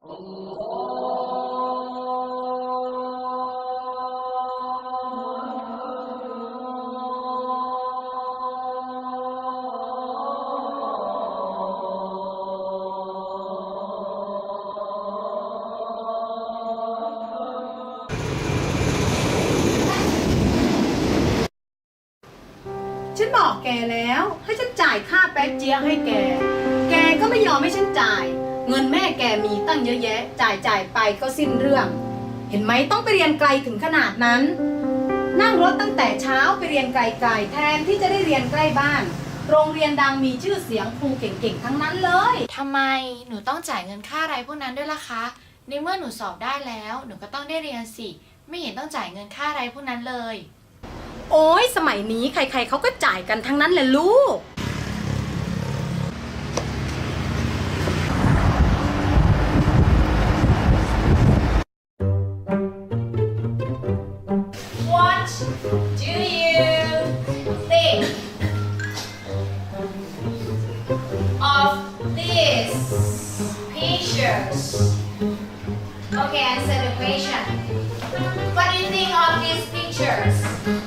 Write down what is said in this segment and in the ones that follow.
ฉันบอกแกแล้ว ให้ฉันจ่ายค่าแป๊ะเจี๊ยะให้แก แกก็ไม่ยอมให้ฉันจ่าย เงินแม่แกมีตั้งเยอะแยะ จ่ายจ่ายไปก็สิ้นเรื่อง เห็นไหมต้องไปเรียนไกลถึงขนาดนั้น นั่งรถตั้งแต่เช้าไปเรียนไกลๆ แทนที่จะได้เรียนใกล้บ้าน โรงเรียนดังมีชื่อเสียงครูเก่งๆ ทั้งนั้นเลย ทำไมหนูต้องจ่ายเงินค่าอะไรพวกนั้นด้วยล่ะคะ ในเมื่อหนูสอบได้แล้ว หนูก็ต้องได้เรียนสิ ไม่เห็นต้องจ่ายเงินค่าอะไรพวกนั้นเลย โอ้ยสมัยนี้ใครๆเขาก็จ่ายกันทั้งนั้นแหละลูก What do you think of these pictures? Okay, answer the question. What do you think of these pictures?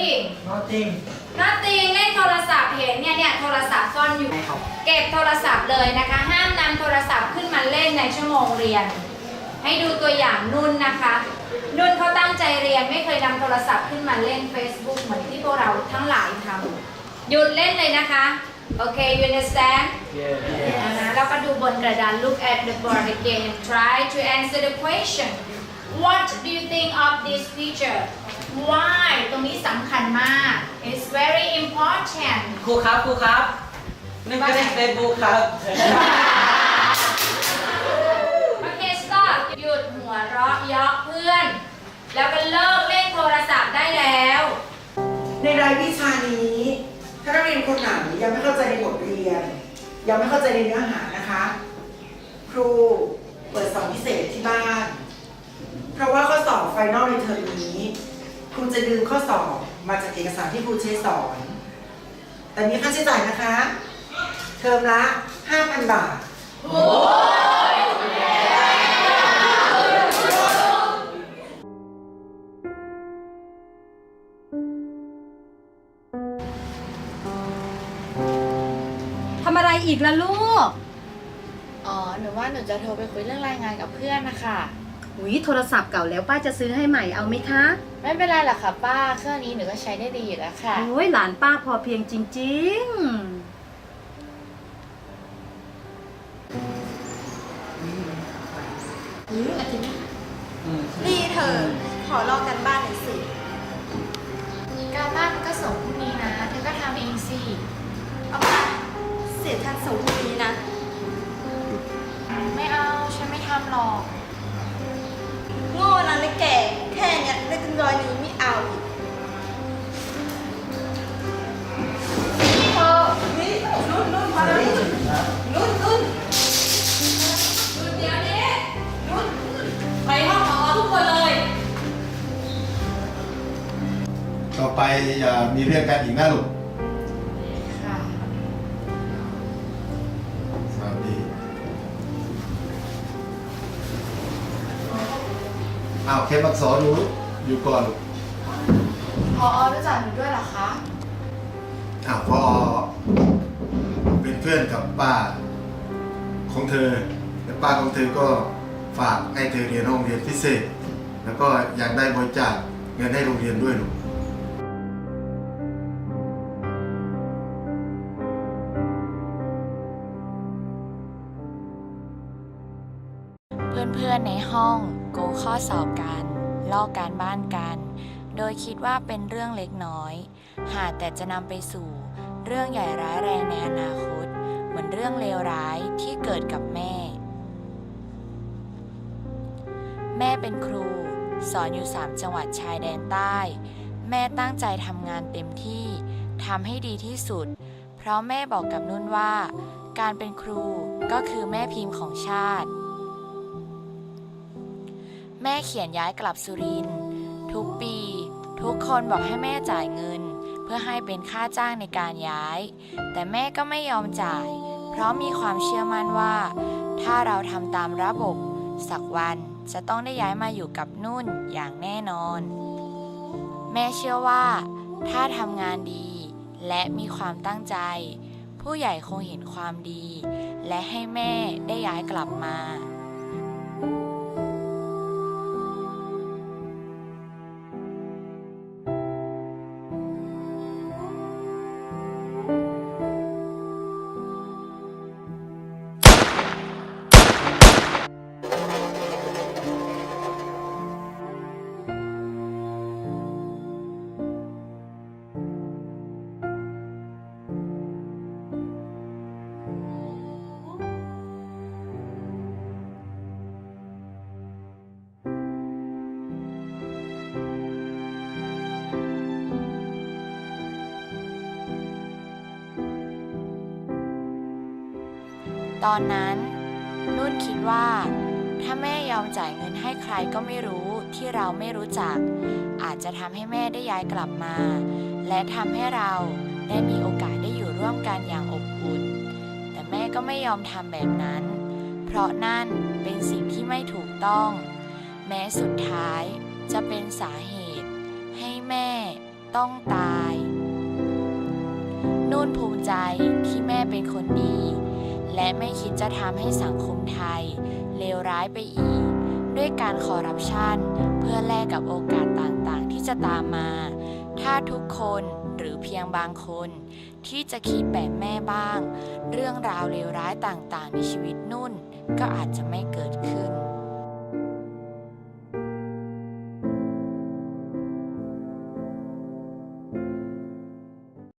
Nothing. Nothing เล่นโทรศัพท์เห็นเนี่ยเนี่ยโทรศัพท์ซ่อนอยู่ เก็บโทรศัพท์เลยนะคะ ห้ามนำโทรศัพท์ขึ้นมาเล่นในชั่วโมงเรียน ให้ดูตัวอย่างนุ่นนะคะ นุ่นเขาตั้งใจเรียนไม่เคยนำโทรศัพท์ขึ้นมาเล่น Facebook เหมือนที่พวกเราทั้งหลายทำหยุดเล่นเลยนะคะโอเค you understand Yeah, yeah. นะคะแล้วก็ดูบนกระดาน look at the board again and try to answer the question what do you think of this picture why ตรงนี้สำคัญมาก it's very important ครูครับครูครับนึ่งก็เล่นเฟซบุ๊กครับ โอเค stop หยุดหัวเราะเยาะเพื่อน แล้วก็เลิกเล่นโทรศัพท์ได้แล้ว ในรายวิชานี้ ถ้านักเรียนคนไหนยังไม่เข้าใจในบทเรียน ยังไม่เข้าใจในเนื้อหานะคะ ครูเปิดสอนพิเศษที่บ้าน เพราะว่าข้อสอบไฟนอลในเทอมนี้ครูจะดึงข้อสอบมาจากเอกสารที่ครูใช้สอน แต่มีค่าใช้จ่ายนะคะ เทอมละ 5,000 บาท ทำอะไรอีกล่ะลูก อ๋อ หนูว่าหนูจะโทรไปคุยเรื่องรายงานกับเพื่อนนะคะ หุยโทรศัพท์เก่าแล้วป้าจะซื้อให้ใหม่เอาไหมคะไม่เป็นไรหรอกค่ะป้า เครื่องนี้หนูก็ใช้ได้ดีอยู่แล้วค่ะ โอ้ยหลานป้าพอเพียงจริงนี่เธอ ขอลอกกันบ้านหน่อยสิ การบ้านมันก็ส่งพรุ่งนี้นะ เธอก็ทำเองสิ เอามาเสียทันสองคนนี้นะ ไม่เอา ฉันไม่ทำหรอก ร้อยนึงไม่เอาอีกเออนี่นุ่นนุ่นมานุ่นนุ่นหยุดเดี๋ยวนี้ไปห้องหมอทุกคนเลย ต่อไปอย่ามีเรื่องกันอีกนะลูกค่ะสวัสดีอ้าวเคมักสอนหนู อยู่ก่อนลูกพอรู้จักหนูด้วยเหรอคะอ้าวพอเป็นเพื่อนกับป้าของเธอ และป้าของเธอก็ฝากให้เธอเรียนห้องเรียนพิเศษ แล้วก็อยากได้บริจาคเงินให้โรงเรียนด้วยลูกเพื่อนๆในห้องโกงข้อสอบกัน ลอกการบ้านกัน โดยคิดว่าเป็นเรื่องเล็กน้อย หากแต่จะนำไปสู่ เรื่องใหญ่ร้ายแรงในอนาคต เหมือนเรื่องเลวร้ายที่เกิดกับแม่ แม่เป็นครู สอนอยู่ 3 จังหวัดชายแดนใต้ แม่ตั้งใจทำงานเต็มที่ทำให้ดีที่สุด เพราะแม่บอกกับนุ่นว่า การเป็นครูก็คือแม่พิมพ์ของชาติ แม่เขียนย้ายกลับสุรินทร์ทุกปี ทุกคนบอกให้แม่จ่ายเงิน เพื่อให้เป็นค่าจ้างในการย้าย แต่แม่ก็ไม่ยอมจ่าย เพราะมีความเชื่อมั่นว่า ถ้าเราทำตามระบบ สักวันจะต้องได้ย้ายมาอยู่กับนุ่นอย่างแน่นอน แม่เชื่อว่า ถ้าทำงานดี และมีความตั้งใจ ผู้ใหญ่คงเห็นความดี และให้แม่ได้ย้ายกลับมา ตอนนั้น นุ่นคิดว่า ถ้าแม่ยอมจ่ายเงินให้ใครก็ไม่รู้ที่เราไม่รู้จัก อาจจะทำให้แม่ได้ย้ายกลับมา และทำให้เราได้มีโอกาสได้อยู่ร่วมกันอย่างอบอุ่น แต่แม่ก็ไม่ยอมทำแบบนั้น เพราะนั่นเป็นสิ่งที่ไม่ถูกต้อง แม้สุดท้ายจะเป็นสาเหตุ ให้แม่ต้องตาย นุ่นภูมิใจที่แม่เป็นคนดี และไม่คิดจะทำให้สังคมไทย เลวร้ายไปอีก ด้วยการคอร์รัปชันเพื่อแลกกับโอกาสต่างๆ ที่จะตามมา ถ้าทุกคนหรือเพียงบางคน ที่จะคิดแบบแม่บ้าง เรื่องราวเลวร้ายต่างๆ ในชีวิตนุ่น ก็อาจจะไม่เกิดขึ้น